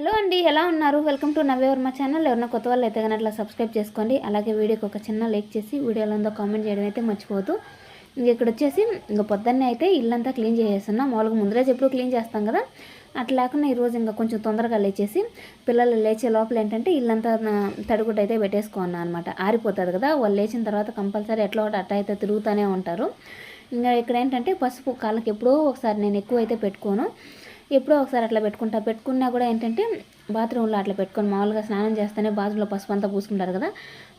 Hello అండి ఎలా ఉన్నారు? Welcome to Navya Varma channel. ఎవరైనా కొత్త వాళ్ళు అయితే కానీ అట్లా సబ్స్క్రైబ్ చేసుకోండి. అలాగే వీడియోకి ఒక చిన్న లైక్ చేసి వీడియోలో ఉందో కామెంట్ చేయడం అయితే మర్చిపోతూ ఇంక ఇక్కడ వచ్చేసి ఇంకా పొద్దున్నే అయితే ఇల్లంతా క్లీన్ చేసేస్తున్నా. మామూలుగా ముందు రోజు ఎప్పుడు క్లీన్ చేస్తాం కదా. అట్లా లేకుండా ఈరోజు ఇంకా కొంచెం తొందరగా లేచేసి పిల్లలు లేచే లోపల ఏంటంటే ఇల్లంతా నా- తడిగుడ్డ అయితే పెట్టేసుకున్నా అనమాట ఆరిపోతుంది కదా. వాళ్ళు లేచిన తర్వాత కంపల్సరీ ఎట్లా ఒకటి అట్ట అయితే తిరుగుతూనే ఉంటారు. ఇంకా ఇక్కడ ఏంటంటే పసుపు కాళ్ళకి ఎప్పుడో ఒకసారి నేను ఎక్కువ అయితే పెట్టుకోను. ఎప్పుడో ఒకసారి అట్లా పెట్టుకుంటా. పెట్టుకున్నా కూడా ఏంటంటే బాత్రూంలో అట్లా పెట్టుకొని మామూలుగా స్నానం చేస్తేనే బాత్రూంలో పసుపు అంతా పూసుకుంటారు కదా.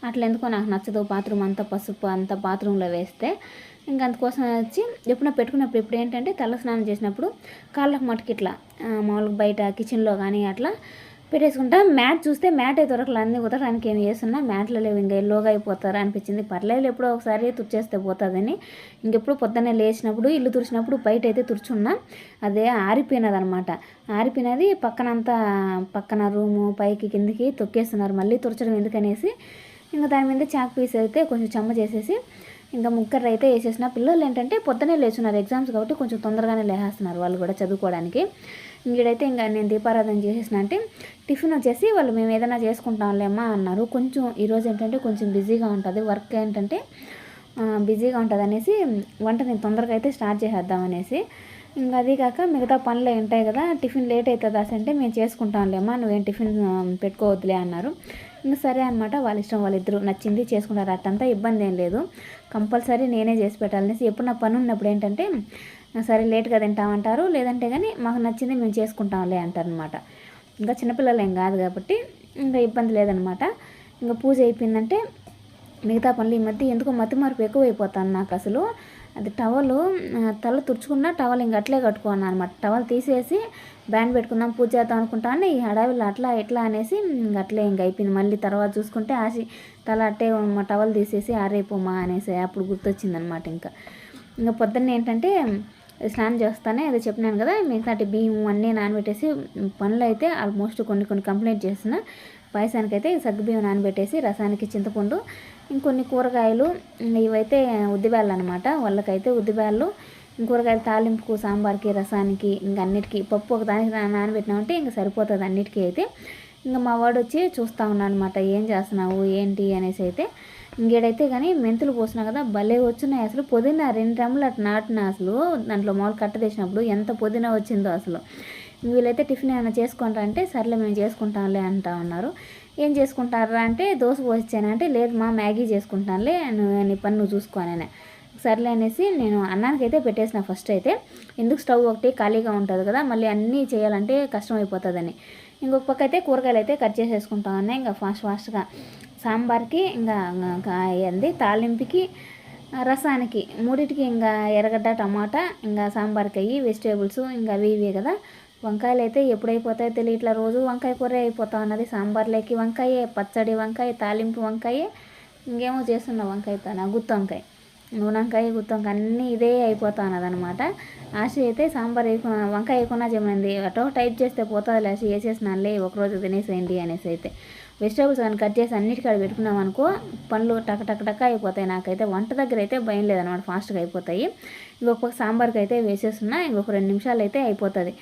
అట్లా ఎందుకో నాకు నచ్చదు బాత్రూమ్ అంతా పసుపు అంతా బాత్రూంలో వేస్తే. ఇంకా అందుకోసం వచ్చి ఎప్పుడైనా పెట్టుకున్నప్పుడు ఇప్పుడు ఏంటంటే తల స్నానం చేసినప్పుడు కాళ్ళకు మటుకు ఇట్లా మామూలుగా బయట కిచెన్లో కానీ అట్లా పెట్టేసుకుంటా. మ్యాట్ చూస్తే మ్యాట్ అయితే దొరకలేదు అన్ని ఉతకడానికి ఏమి చేస్తున్నా మ్యాట్లో లేవు. ఇంకా ఎల్లోగా అయిపోతారా అనిపించింది. పర్లేదు ఎప్పుడో ఒకసారి తుడిచేస్తే పోతుందని. ఇంకెప్పుడు పొద్దున్నే లేచినప్పుడు ఇల్లు తుడిచినప్పుడు బయట అయితే తుడుచున్నా. అదే ఆరిపోయినది అనమాట ఆరిపోయినది పక్కనంతా పక్కన రూము పైకి కిందికి తొక్కేస్తున్నారు. మళ్ళీ తుడచడం ఎందుకనేసి ఇంకా దాని మీద చాక్ పీస్ అయితే కొంచెం చెమ్మ చేసేసి ఇంకా ముక్కర్ అయితే వేసేసిన. పిల్లలు ఏంటంటే పొద్దునే లేచున్నారు ఎగ్జామ్స్ కాబట్టి కొంచెం తొందరగానే లేచేస్తున్నారు వాళ్ళు కూడా చదువుకోవడానికి. ఇంకడైతే ఇంకా నేను దీపారాధన చేసేసిన అంటే టిఫిన్ వచ్చేసి వాళ్ళు మేము ఏదైనా చేసుకుంటాంలేమ్మా అన్నారు. కొంచెం ఈరోజు ఏంటంటే కొంచెం బిజీగా ఉంటుంది. వర్క్ ఏంటంటే బిజీగా ఉంటుంది అనేసి వంట నేను తొందరగా అయితే స్టార్ట్ చేసేద్దాం అనేసి. ఇంకా అది కాక మిగతా పనులు ఉంటాయి కదా టిఫిన్ లేట్ అవుతుంది అంటే మేము చేసుకుంటాంలేమ్మా నువ్వేం టిఫిన్ పెట్టుకోవద్దులే అన్నారు. ఇంకా సరే అనమాట వాళ్ళ ఇష్టం వాళ్ళిద్దరు నచ్చింది చేసుకుంటారు. అట్టంతా ఇబ్బంది ఏం లేదు. కంపల్సరీ నేనే చేసి పెట్టాలనేసి ఎప్పుడు నా పని ఉన్నప్పుడు ఏంటంటే సరే లేట్గా తింటామంటారు. లేదంటే కానీ మాకు నచ్చింది మేము చేసుకుంటాంలే అంటారనమాట ఇంకా చిన్నపిల్లలు ఏం కాదు కాబట్టి ఇంకా ఇబ్బంది లేదనమాట ఇంకా పూజ అయిపోయిందంటే మిగతా పనులు ఈ మధ్య ఎందుకో మతి మార్పు ఎక్కువ అయిపోతాను నాకు అసలు. అది టవల్ తల తుడుచుకున్న టవల్ ఇంక అట్లే కట్టుకున్నాను అనమాట టవల్ తీసేసి బ్యాండ్ పెట్టుకుందాం పూజ చేద్దాం అనుకుంటాను ఈ హడావిలో అట్లా ఎట్లా అనేసి ఇంక అట్లే ఇంక అయిపోయింది. మళ్ళీ తర్వాత చూసుకుంటే ఆసి తల అట్టే మా టవల్ తీసేసి ఆరైపోమా అనేసి అప్పుడు గుర్తొచ్చిందనమాట ఇంకా. ఇంకా పొద్దున్న ఏంటంటే స్నానం చేస్తానే అది చెప్పినాను కదా మిగతాటి బియ్యం అన్నీ నానబెట్టేసి పనులు అయితే ఆల్మోస్ట్ కొన్ని కొన్ని కంప్లీట్ చేసిన పాయసానికి అయితే సగ్గుబియ్యం నానబెట్టేసి రసానికి చింతపండు ఇంకొన్ని కూరగాయలు ఇవైతే ఉద్దిబేళ్ళు అనమాట వాళ్ళకైతే ఉద్దిబేళ్ళు కూరగాయలు తాలింపుకు సాంబార్కి రసానికి ఇంక అన్నిటికీ. పప్పు ఒక దానికి నానబెట్టినామంటే ఇంక సరిపోతుంది అన్నిటికీ అయితే. ఇంకా మా వాడు వచ్చి చూస్తూ ఉన్నాను అనమాట ఏం చేస్తున్నావు ఏంటి అనేసి అయితే. ఇంకేడైతే కానీ మెంతులు పోసినా కదా భలే వచ్చినాయి అసలు. పుదీనా రెండు రెమ్మలు అట్లా నాటిన అసలు. దాంట్లో మామూలు కట్టదేసినప్పుడు ఎంత పుదీనా వచ్చిందో అసలు. వీళ్ళైతే టిఫిన్ ఏమైనా చేసుకుంటా అంటే సర్లే మేము చేసుకుంటాంలే అంటా ఉన్నారు. ఏం చేసుకుంటారా అంటే దోశ పోసిచ్చానంటే లేదు మా మ్యాగీ చేసుకుంటానులే నువ్వు నీ పని నువ్వు చూసుకోననే సర్లే అనేసి నేను అన్నానికి అయితే పెట్టేసిన ఫస్ట్ అయితే. ఎందుకు స్టవ్ ఒకటి ఖాళీగా ఉంటుంది కదా మళ్ళీ అన్నీ చేయాలంటే కష్టం అయిపోతుందని ఇంకొక పక్క అయితే కూరగాయలు అయితే కట్ చేసేసుకుంటా ఉన్నాయి ఇంకా ఫాస్ట్ ఫాస్ట్గా. సాంబార్కి ఇంకా అంది తాలింపుకి రసానికి మూడిటికి ఇంకా ఎర్రగడ్డ టమాటా ఇంకా సాంబార్కి అయ్యి వెజిటేబుల్స్ ఇంకా అవి ఇవే కదా. వంకాయలు అయితే ఎప్పుడైపోతాయో తెలియ ఇట్లా రోజు వంకాయ కూర అయిపోతా ఉన్నది. సాంబార్లోకి వంకాయ పచ్చడి వంకాయ తాలింపు వంకాయ ఇంకేమో చేస్తున్నా వంకాయతో నా గుత్తి వంకాయ. నూనెంకాయ గుత్తి వంకాయ అన్నీ ఇదే అయిపోతా ఉన్నది అనమాట ఆశ అయితే సాంబార్ వేయకుండా వంకాయ వేయకుండా చెప్పినది అటో టైప్ చేస్తే పోతుంది లేసి వేసేసినానులే ఒకరోజు తినేసేయండి అనేసి అయితే. వెజిటేబుల్స్ కానీ కట్ చేసి అన్నిటికాడ పెట్టుకున్నాం అనుకో పనులు టక టక టక అయిపోతాయి నాకైతే. వంట దగ్గర అయితే భయం లేదనమాట ఫాస్ట్గా అయిపోతాయి. ఇంకొక సాంబార్కి అయితే వేసేస్తున్నా ఇంకొక రెండు నిమిషాలు అయితే అయిపోతుంది.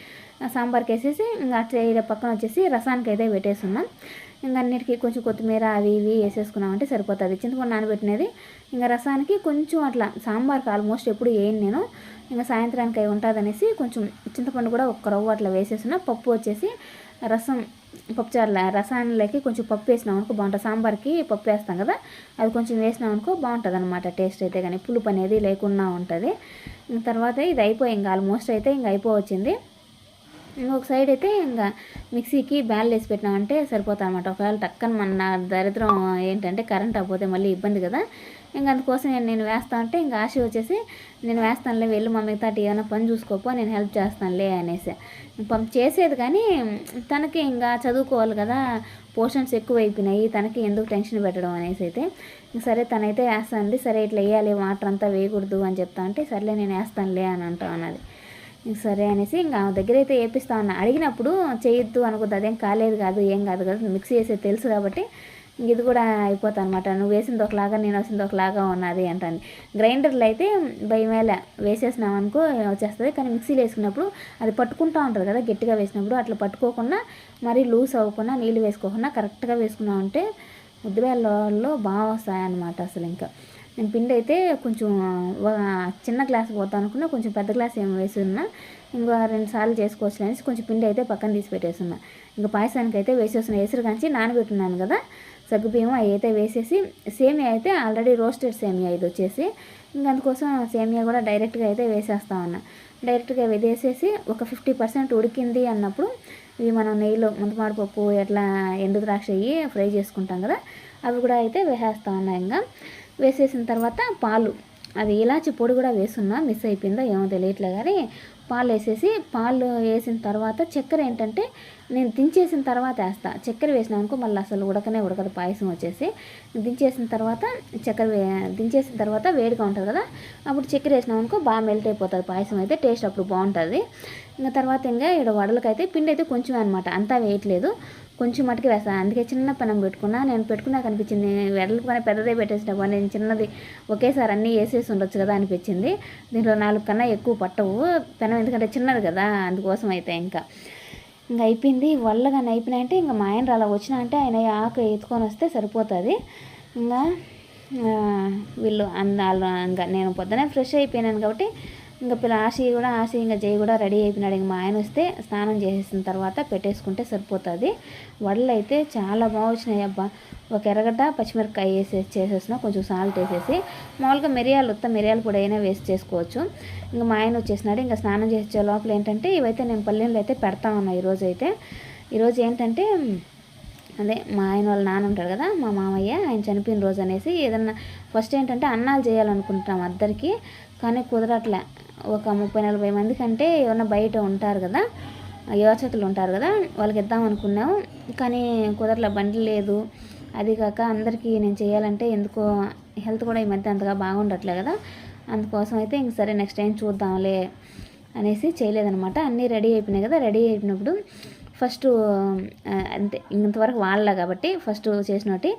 ఆ సాంబార్కి వేసేసి ఇంకా అట్లా పక్కన వచ్చేసి రసానికి అయితే పెట్టేస్తున్నాం. ఇంకా అన్నిటికీ కొంచెం కొత్తిమీర అవి ఇవి వేసేసుకున్నామంటే సరిపోతుంది. చింతపండు నానబెట్టినది ఇంకా రసానికి కొంచెం అట్లా సాంబార్కి ఆల్మోస్ట్ ఎప్పుడు వేయను నేను ఇంకా సాయంత్రానికి అవి ఉంటుంది అనేసి కొంచెం చింతపండు కూడా ఒక్క రవ్వ అట్లా వేసేసిన పప్పు వచ్చేసి రసం పప్పుచారుల రసాయనలకి కొంచెం పప్పు వేసినాం అనుకో బాగుంటుంది. సాంబార్కి పప్పు వేస్తాం కదా అది కొంచెం వేసినాం అనుకో బాగుంటుంది అనమాట టేస్ట్ అయితే. కానీ పులుపు అనేది లేకుండా ఉంటుంది. ఇంక తర్వాత ఇది అయిపోయి ఇంకా ఆల్మోస్ట్ అయితే ఇంకా అయిపోవచ్చింది. ఇంకొక సైడ్ అయితే ఇంకా మిక్సీకి బ్యాల్ వేసి పెట్టినామంటే సరిపోతా అనమాట ఒకవేళ టక్కన మన నా దరిద్రం ఏంటంటే కరెంట్ అయిపోతే మళ్ళీ ఇబ్బంది కదా. ఇంకా అందుకోసం నేను నేను వేస్తా అంటే ఇంకా ఆశ వచ్చేసి నేను వేస్తానులే వెళ్ళి మా మిగతా ఏమైనా పని చూసుకోపో నేను హెల్ప్ చేస్తానులే అనేసి. పంప్ చేసేది కానీ తనకి ఇంకా చదువుకోవాలి కదా పోర్షన్స్ ఎక్కువ అయిపోయినాయి తనకి ఎందుకు టెన్షన్ పెట్టడం అనేసి అయితే సరే తనైతే వేస్తానండి సరే ఇట్లా వేయాలి వాటర్ అంతా వేయకూడదు అని చెప్తా అంటే సర్లే నేను వేస్తానులే అని అంటా అన్నది. సరే అనేసి ఇంకా ఆమె దగ్గర అయితే వేపిస్తా ఉన్నా అడిగినప్పుడు చేయొద్దు అనుకుంది. అదేం కాలేదు కాదు ఏం కాదు కదా మిక్సీ చేసేది తెలుసు కాబట్టి ఇంక ఇది కూడా అయిపోతా అనమాట నువ్వు వేసింది ఒకలాగా నేను వేసింది ఒకలాగా ఉన్నది అంటాను గ్రైండర్లో అయితే భయం వేళ వేసేసినాం అనుకో వచ్చేస్తుంది. కానీ మిక్సీలో వేసుకున్నప్పుడు అది పట్టుకుంటా ఉంటుంది కదా గట్టిగా వేసినప్పుడు అట్లా పట్టుకోకుండా మరీ లూజ్ అవ్వకుండా నీళ్ళు వేసుకోకుండా కరెక్ట్గా వేసుకున్నాం అంటే ముద్దుబేళ్ళలో బాగా వస్తాయన్నమాట అసలు ఇంకా. నేను పిండి అయితే కొంచెం చిన్న గ్లాస్ పోతాను అనుకున్నా కొంచెం పెద్ద గ్లాస్ ఏమి వేసి ఉన్నా ఇంకా రెండు సార్లు చేసుకోవచ్చు అనేసి కొంచెం పిండి అయితే పక్కన తీసి పెట్టేస్తున్నా ఇంకా పాయసానికి అయితే వేసేస్తున్నా ఎసురు కాంచి నానబెట్టున్నాను కదా సగ్గుబియ్యం అవి అయితే వేసేసి సేమియా అయితే ఆల్రెడీ రోస్టెడ్ సేమియా ఇది వచ్చేసి ఇంకా అందుకోసం సేమియా కూడా డైరెక్ట్గా అయితే వేసేస్తా ఉన్నా. డైరెక్ట్గా వేసేసి ఒక ఫిఫ్టీ పర్సెంట్ ఉడికింది అన్నప్పుడు ఇవి మనం నెయ్యిలో ముంతమాడి పప్పు ఎట్లా ఎండు ద్రాక్ష అయ్యి ఫ్రై చేసుకుంటాం కదా అవి కూడా అయితే వేసేస్తా ఉన్నాయి ఇంకా. వేసేసిన తర్వాత పాలు. అది ఇలాచి పొడి కూడా వేసున్నా మిస్ అయిపోయిందో ఏమో తెలియట్లే కానీ పాలు వేసేసి పాలు వేసిన తర్వాత చక్కెర ఏంటంటే నేను దించేసిన తర్వాత వేస్తా. చక్కెర వేసిన అనుకో మళ్ళీ అసలు ఉడకనే ఉడకదు పాయసం వచ్చేసి. దించేసిన తర్వాత చక్కెర వే దించేసిన తర్వాత వేడిగా ఉంటుంది కదా అప్పుడు చక్కెర వేసినాం అనుకో బాగా మెల్ట్ అయిపోతుంది. పాయసం అయితే టేస్ట్ అప్పుడు బాగుంటుంది. ఇంకా తర్వాత ఇంకా ఇక్కడ వడలకైతే పిండి అయితే కొంచెం అనమాట అంతా వేయట్లేదు. కొంచెం మటుకు వేస్తాను అందుకే చిన్న పెనం పెట్టుకున్నా. నేను పెట్టుకున్నా అనిపించింది వెడల్పు పని పెద్దదే పెట్టేసినప్పుడు నేను చిన్నది ఒకేసారి అన్నీ వేసేసి ఉండొచ్చు కదా అనిపించింది. దీంట్లో నాలుగు కన్నా ఎక్కువ పట్టవు. పెనం ఎందుకంటే చిన్నది కదా. అందుకోసం అయితే ఇంకా. ఇంకా అయిపోయింది. వల్లగా అయిపోయినాయంటే ఇంకా మా ఆయన అలా వచ్చినా అంటే ఆయన ఆకు ఎత్తుకొని వస్తే సరిపోతుంది. ఇంకా వీళ్ళు అందాలు ఇంకా నేను పొద్దునే ఫ్రెష్ అయిపోయినాను కాబట్టి ఇంకా పిల్ల ఆశి కూడా ఆశి ఇంకా జై కూడా రెడీ అయిపోయినాడు. ఇంకా మా ఆయన వస్తే స్నానం చేసేసిన తర్వాత పెట్టేసుకుంటే సరిపోతుంది. వడలు అయితే చాలా బాగా వచ్చినాయి అబ్బా. ఒక ఎర్రగడ్డ పచ్చిమిరపకాయ వేసి చేసేసిన కొంచెం సాల్ట్ వేసేసి మామూలుగా మిరియాలు ఉత్త మిరియాలు కూడా అయినా వేసి చేసుకోవచ్చు. ఇంకా మా ఆయన వచ్చేసినాడు. ఇంకా స్నానం చేసే లోపల ఏంటంటే ఇవైతే నేను పల్లెల్లో అయితే పెడతా ఉన్నా ఈరోజు అయితే. ఈరోజు ఏంటంటే అదే మా ఆయన వాళ్ళ నాన్న ఉంటాడు కదా మా మామయ్య ఆయన చనిపోయిన రోజు అనేసి ఏదన్నా ఫస్ట్ ఏంటంటే అన్నాలు చేయాలనుకుంటాం అందరికీ కానీ కుదరట్లే. ఒక ముప్పై నలభై మంది కంటే ఏమన్నా బయట ఉంటారు కదా యువచతులు ఉంటారు కదా వాళ్ళకి ఇద్దాం అనుకున్నాం కానీ కుదరట్లే బండి లేదు. అది కాక అందరికీ నేను చేయాలంటే ఎందుకో హెల్త్ కూడా ఈ మధ్య అంతగా బాగుండట్లే కదా. అందుకోసం అయితే ఇంక సరే నెక్స్ట్ టైం చూద్దాంలే అనేసి చేయలేదనమాట అన్నీ రెడీ అయిపోయినాయి కదా రెడీ అయిపోయినప్పుడు ఫస్ట్ అంతే ఇంతవరకు వాళ్ళ కాబట్టి ఫస్ట్ చేసినట్టు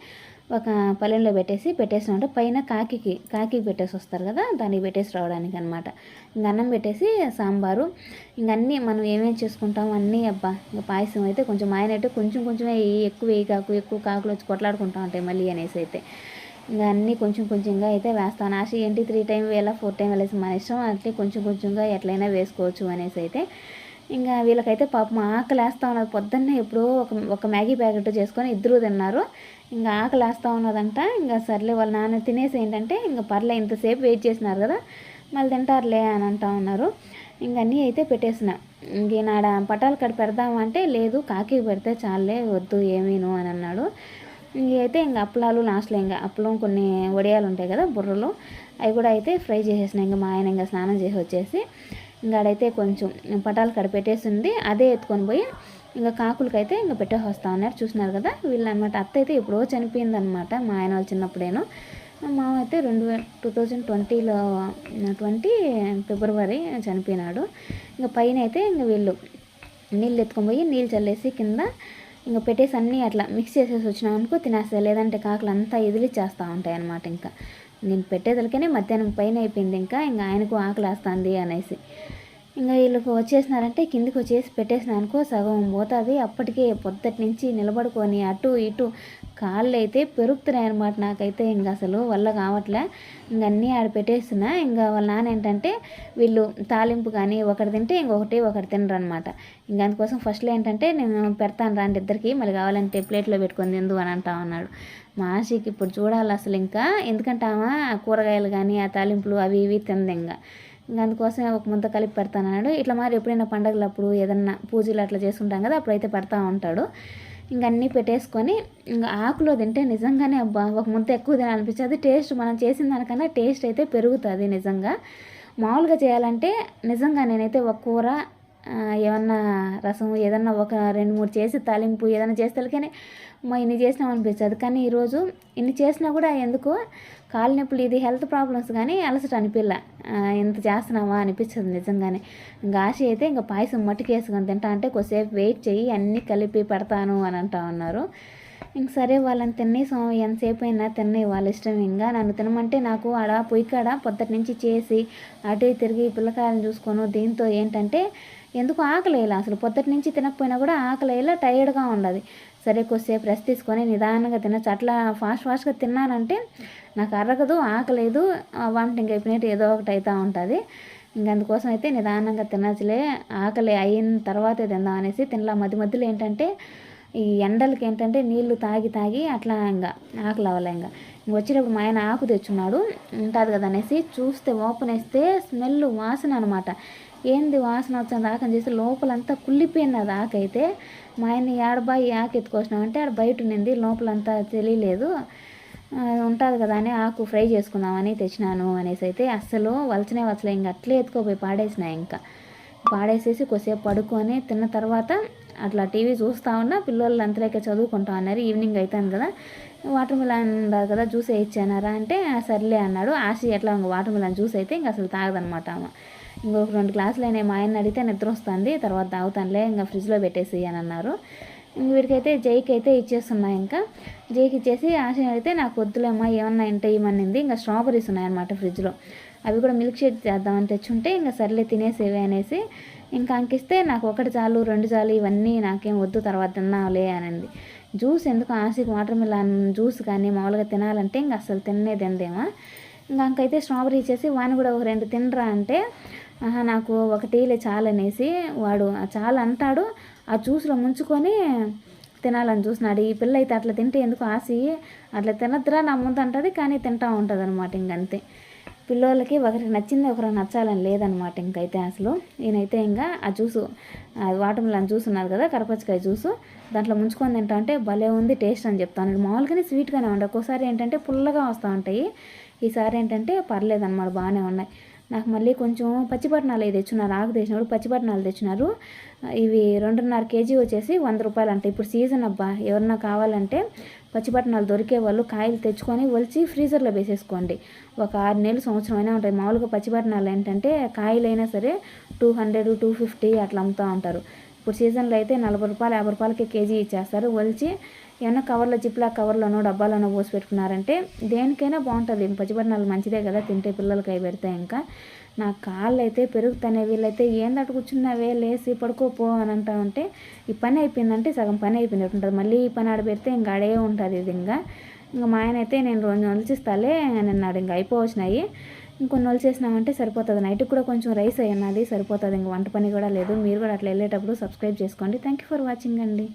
ఒక పల్లెంలో పెట్టేసి పెట్టేసినట్టు పైన కాకికి కాకికి పెట్టేసి వస్తారు కదా దానికి పెట్టేసి రావడానికి అనమాట ఇంక అన్నం పెట్టేసి సాంబారు. ఇంక అన్నీ మనం ఏమేమి చేసుకుంటాం అన్నీ అబ్బా ఇంకా పాయసం అయితే కొంచెం ఆయన అయితే కొంచెం కొంచెమే ఎక్కువ వేయి కాకు ఎక్కువ కాకులు వచ్చి కొట్లాడుకుంటా ఉంటాయి మళ్ళీ అనేసి అయితే. ఇంకా అన్నీ కొంచెం కొంచెంగా అయితే వేస్తాను ఆశ ఏంటి త్రీ టైం వేళ ఫోర్ టైం వెళ్ళేసి మన ఇష్టం. అట్లే కొంచెం కొంచెంగా ఎట్లయినా వేసుకోవచ్చు అనేసి అయితే. ఇంకా వీళ్ళకైతే పాపం ఆకలి వేస్తూ ఉన్నది పొద్దున్నే ఎప్పుడో ఒక ఒక మ్యాగీ ప్యాకెట్ చేసుకొని ఇద్దరు తిన్నారు. ఇంకా ఆకలి వేస్తూ ఉన్నదంట. ఇంకా సర్లే వాళ్ళ నాన్న తినేసి ఏంటంటే ఇంకా పర్లే ఇంతసేపు వెయిట్ చేసినారు కదా మళ్ళీ తింటారులే అని అంటూ ఉన్నారు. ఇంక అన్నీ అయితే పెట్టేసిన. ఇంకేనాడ పటాలు కడ పెడదామంటే లేదు కాకి పెడితే చాలే వద్దు ఏమీను అని అన్నాడు. అయితే ఇంకా అప్పలాలు లాస్ట్లో ఇంకా అప్పలం కొన్ని వడియాలు ఉంటాయి కదా బుర్రలు అవి కూడా అయితే ఫ్రై చేసేసిన. ఇంకా మా ఆయన ఇంకా స్నానం చేసి వచ్చేసి ఇంకాడైతే కొంచెం పటాలు కడ పెట్టేసింది. అదే ఎత్తుకొని పోయి ఇంకా కాకులకైతే ఇంకా పెట్టేసి ఉన్నారు. చూసినారు కదా వీళ్ళనమాట అత్త అయితే ఎప్పుడో చనిపోయిందనమాట. మా ఆయన వాళ్ళు చిన్నప్పుడేను. మా అయితే రెండు టూ థౌజండ్ ట్వంటీలో ట్వంటీ ఫిబ్రవరి చనిపోయినాడు. ఇంకా పైన అయితే ఇంకా వీళ్ళు నీళ్ళు ఎత్తుకొని పోయి నీళ్ళు చల్లేసి కింద ఇంకా పెట్టేసి అన్నీ అట్లా మిక్స్ చేసేసి వచ్చినాం అనుకో తినేస్తాయి లేదంటే కాకులు అంతా చేస్తూ ఉంటాయి అనమాట ఇంకా. నేను పెట్టేదలకనే మధ్యాహ్నం పైన అయిపోయింది ఇంకా ఇంకా ఆయనకు ఆకలి వేస్తుంది అనేసి. ఇంకా వీళ్ళు వచ్చేసినారంటే కిందికి వచ్చేసి పెట్టేసిన అనుకో సగం పోతుంది. అప్పటికే పొద్దుటి నుంచి నిలబడుకొని అటు ఇటు కాళ్ళు అయితే పెరుగుతున్నాయి అనమాట నాకైతే. ఇంకా అసలు వల్ల కావట్లే. ఇంక అన్నీ ఆడ పెట్టేస్తున్నా. ఇంకా వాళ్ళ నాన్న ఏంటంటే వీళ్ళు తాలింపు కానీ ఒకటి తింటే ఇంకొకటి ఒకటి తినరు అనమాట ఇంకా అందుకోసం ఫస్ట్లో ఏంటంటే నేను పెడతాను రాండి ఇద్దరికి. మళ్ళీ కావాలంటే ప్లేట్లో పెట్టుకొని తిందు అని అంటా ఉన్నాడు. మాషికి ఇప్పుడు చూడాలి అసలు ఇంకా. ఎందుకంటే ఆమె కూరగాయలు కానీ ఆ తాలింపులు అవి ఇవి తింది ఇంకా. అందుకోసం ఒక ముద్ద కలిపి పెడతానన్నాడు ఇట్లా మరి ఎప్పుడైనా పండగలప్పుడు ఏదన్నా పూజలు అట్లా చేసుకుంటాం కదా అప్పుడైతే పెడతా ఉంటాడు. ఇంక అన్నీ పెట్టేసుకొని ఇంకా ఆకులో తింటే నిజంగానే అబ్బా ఒక ముద్ద ఎక్కువ తినాలనిపించేది. టేస్ట్ మనం చేసిన దానికన్నా టేస్ట్ అయితే పెరుగుతుంది నిజంగా. మామూలుగా చేయాలంటే నిజంగా నేనైతే ఒక కూర ఏమన్నా రసం ఏదన్నా ఒక రెండు మూడు చేసి తాలింపు ఏదైనా చేస్తే మా ఇన్ని చేసినాం అనిపించదు కానీ ఈరోజు ఇన్ని చేసినా కూడా ఎందుకో కాలు నొప్పులు ఇది హెల్త్ ప్రాబ్లమ్స్ కానీ అలసట అనిపిల్ల. ఎంత చేస్తున్నావా అనిపించదు నిజంగానే. ఇంకా ఆశ అయితే ఇంకా పాయసం మట్టుకు వేసుకొని తింటా అంటే కొద్దిసేపు వెయిట్ చేయి అన్నీ కలిపి పెడతాను అని అంటా ఉన్నారు. ఇంక సరే వాళ్ళని తిన్నే సో ఎంతసేపు అయినా తిన్నాయి వాళ్ళ ఇష్టం. ఇంకా నన్ను తినమంటే నాకు ఆడ పొయ్యి కాడ పొద్దుటి నుంచి చేసి అటు తిరిగి పిల్లకాయలను చూసుకోను దీంతో ఏంటంటే ఎందుకు ఆకలేలా అసలు పొద్దుటి నుంచి తినకపోయినా కూడా ఆకలేలా టైర్డ్గా ఉండదు సరే కొద్దిసేపు రెస్ట్ తీసుకొని నిదానంగా తినచ్చు. అట్లా ఫాస్ట్ ఫాస్ట్గా తిన్నానంటే నాకు అరగదు ఆకలేదు వామిటింగ్ అయిపోయినట్టు ఏదో ఒకటి అవుతూ ఉంటుంది. ఇంక అందుకోసం అయితే నిదానంగా తినచ్చులే ఆకలి అయిన తర్వాతే తిందాం అనేసి తినలా. మధ్య మధ్యలో ఏంటంటే ఈ ఎండలకి ఏంటంటే నీళ్ళు తాగి తాగి అట్లా ఇంకా ఆకలి అవ్వలే ఇంకా. వచ్చేటప్పుడు మా ఆయన ఆకు తెచ్చున్నాడు ఉంటుంది కదా అనేసి చూస్తే ఓపెన్ వేస్తే స్మెల్ వాసన అనమాట ఏంది వాసన వచ్చిన ఆకని చేసి లోపలంతా కుళ్ళిపోయింది అది ఆకైతే మా ఆయన ఏడబాయి ఆకు ఎత్తుకొచ్చినామంటే ఆడ బయట ఉన్నింది లోపలంతా తెలియలేదు. ఉంటుంది కదా అని ఆకు ఫ్రై చేసుకుందామని తెచ్చినాను అనేసి అయితే అస్సలు వలచనే వలచలే ఇంకా అట్లే ఎత్తుకోపోయి పాడేసిన ఇంకా. పాడేసేసి కొద్దిసేపు పడుకొని తిన్న తర్వాత అట్లా టీవీ చూస్తూ ఉన్నా పిల్లలు అంతలేక చదువుకుంటా అన్నారు. ఈవినింగ్ అవుతాను కదా వాటర్ మిలాన్ ఉండదు కదా జ్యూస్ వేయించానారా అంటే సర్లే అన్నాడు. ఆశ ఎట్లా వాటర్ మిలాన్ జ్యూస్ అయితే ఇంకా అసలు తాగదనమాట ఆమె. ఇంకొక రెండు గ్లాసులు అయినా మా ఆయన అడిగితే నిద్ర వస్తుంది. తర్వాత తాగుతానులే ఇంకా ఫ్రిడ్జ్లో పెట్టేసి అని అన్నారు. వీడికైతే జైకి అయితే ఇచ్చేస్తున్నాయి ఇంకా. జైకి ఇచ్చేసి ఆశ అయితే నాకు వద్దులేమ్మా ఏమన్నా ఇంటే ఇమ్మనింది ఇంకా స్ట్రాబెరీస్ ఉన్నాయన్నమాట ఫ్రిడ్జ్లో. అవి కూడా మిల్క్ షేక్ చేద్దామని తెచ్చుంటే ఇంకా సర్లే తినేసేవి అనేసి ఇంకా అంకిస్తే నాకు ఒకటి చాలు రెండు చాలు ఇవన్నీ నాకేం వద్దు తర్వాత తిన్నావులే అనింది. జ్యూస్ ఎందుకు ఆశకి వాటర్ మిలాన్ జ్యూస్ కానీ మామూలుగా తినాలంటే ఇంకా అసలు తినేది ఎందేమో దానికైతే స్ట్రాబెరీ ఇచ్చేసి వాని కూడా ఒక రెండు తినరా అంటే ఆహా నాకు ఒకటిలే చాలనేసి వాడు చాలా అంటాడు. ఆ జ్యూస్లో ముంచుకొని తినాలని చూసినాడు ఈ పిల్ల అయితే అట్లా తింటే ఎందుకు ఆసి? అట్లా తినద్దురా నా ముందు అంటుంది కానీ తింటా ఉంటుంది అనమాట ఇంకంతే పిల్లోళ్ళకి ఒకరికి నచ్చింది ఒకరికి నచ్చాలని లేదనమాట ఇంకైతే అసలు. ఈయనైతే ఇంకా ఆ జ్యూసు వాటర్మిలన్ జ్యూస్ ఉన్నది కదా కరపచ్చకాయ జ్యూసు దాంట్లో ముంచుకొని తింటా అంటే భలే ఉంది టేస్ట్ అని చెప్తాను. మామూలుగానే స్వీట్గానే ఉండే. ఒక్కోసారి ఏంటంటే పుల్లగా వస్తూ ఉంటాయి. ఈసారి ఏంటంటే పర్లేదన్నమాట బాగానే ఉన్నాయి. నాకు మళ్ళీ కొంచెం పచ్చిపట్నాలు అవి తెచ్చున్నారు ఆకు తెచ్చినప్పుడు పచ్చిపట్నాలు తెచ్చినారు. ఇవి రెండున్నర కేజీ వచ్చేసి వంద రూపాయలు అంటే. ఇప్పుడు సీజన్ అబ్బా ఎవరన్నా కావాలంటే పచ్చిపట్నాలు దొరికే వాళ్ళు కాయలు తెచ్చుకొని ఒలిచి ఫ్రీజర్లో వేసేసుకోండి. ఒక ఆరు నెలలు సంవత్సరం అయినా ఉంటాయి. మామూలుగా పచ్చిపట్నాలు ఏంటంటే కాయలైనా సరే టూ హండ్రెడ్ టూ ఫిఫ్టీ అట్లా అమ్ముతూ ఉంటారు. ఇప్పుడు సీజన్లో అయితే నలభై రూపాయలు యాభై రూపాయలకి కేజీ ఇచ్చేస్తారు. ఒలిచి ఏమన్నా కవర్లో జిప్లా కవర్లోనో డబ్బాలోనో పోసి పెట్టుకున్నారంటే దేనికైనా బాగుంటుంది. పచ్చిపట్నాలు మంచిదే కదా తింటే పిల్లలకి అవి పెడితే ఇంకా. నా కాళ్ళు అయితే పెరుగుతానే వీళ్ళైతే ఏందట కూర్చున్నావే లేసి పడుకోపో అని అంటా ఉంటే ఈ పని అయిపోయిందంటే సగం పని అయిపోయినట్టు ఉంటుంది మళ్ళీ ఈ పని ఆడ పెడితే ఇంకా అడే ఉంటుంది ఇది ఇంకా. ఇంకా మా ఆయన అయితే నేను రెండు నొలిచిస్తాలే అని అన్నాడు. ఇంకా అయిపోవచ్చినాయి. ఇంకొన్ని వలిచేసినామంటే సరిపోతుంది. నైట్కి కూడా కొంచెం రైస్ అయ్యన్నది సరిపోతుంది. ఇంక వంట పని కూడా లేదు. మీరు కూడా అట్లా వెళ్ళేటప్పుడు సబ్స్క్రైబ్ చేసుకోండి. థ్యాంక్ యూ ఫర్ వాచింగ్ అండి.